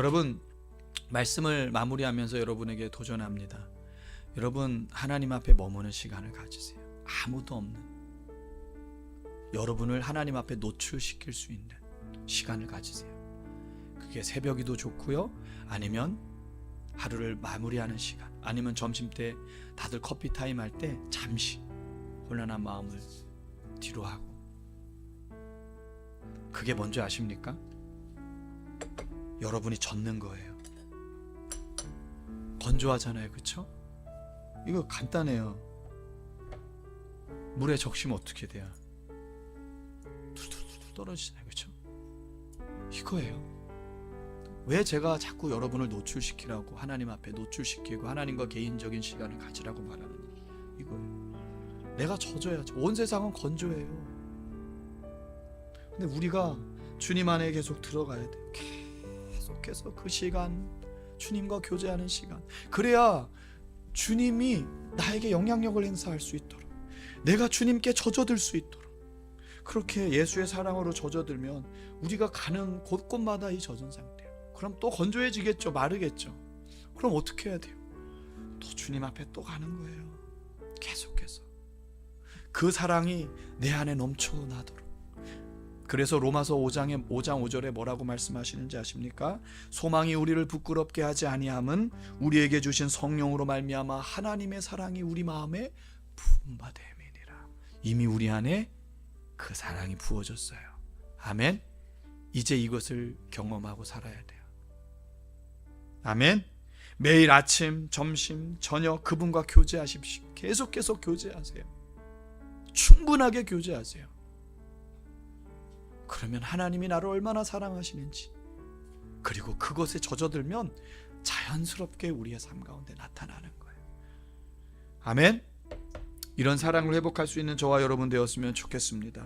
여러분 말씀을 마무리하면서 여러분에게 도전합니다. 여러분 하나님 앞에 머무는 시간을 가지세요. 아무도 없는 여러분을 하나님 앞에 노출시킬 수 있는 시간을 가지세요. 그게 새벽이도 좋고요. 아니면 하루를 마무리하는 시간, 아니면 점심 때 다들 커피 타임 할 때 잠시 혼란한 마음을 뒤로 하고 그게 뭔지 아십니까? 여러분이 젖는 거예요. 건조하잖아요, 그렇죠? 이거 간단해요. 물에 적시면 어떻게 돼요? 툴툴툴 떨어지잖아요, 그렇죠? 이거예요. 왜 제가 자꾸 여러분을 노출시키라고 하나님 앞에 노출시키고 하나님과 개인적인 시간을 가지라고 말하느냐 이거예요. 내가 젖어야지. 온 세상은 건조해요. 근데 우리가 주님 안에 계속 들어가야 돼. 계속해서 그 시간 주님과 교제하는 시간. 그래야 주님이 나에게 영향력을 행사할 수 있도록 내가 주님께 젖어들 수 있도록 그렇게 예수의 사랑으로 젖어들면 우리가 가는 곳곳마다 이 젖은 상태예요. 그럼 또 건조해지겠죠. 마르겠죠. 그럼 어떻게 해야 돼요? 또 주님 앞에 또 가는 거예요. 계속해서 그 사랑이 내 안에 넘쳐나도록. 그래서 로마서 5장에 5장 5절에 뭐라고 말씀하시는지 아십니까? 소망이 우리를 부끄럽게 하지 아니함은 우리에게 주신 성령으로 말미암아 하나님의 사랑이 우리 마음에 부음바됨이니라. 이미 우리 안에 그 사랑이 부어졌어요. 아멘. 이제 이것을 경험하고 살아야 돼요. 아멘. 매일 아침, 점심, 저녁 그분과 교제하십시오. 계속 계속 교제하세요. 충분하게 교제하세요. 그러면 하나님이 나를 얼마나 사랑하시는지 그리고 그것에 젖어들면 자연스럽게 우리의 삶 가운데 나타나는 거예요. 아멘. 이런 사랑을 회복할 수 있는 저와 여러분 되었으면 좋겠습니다.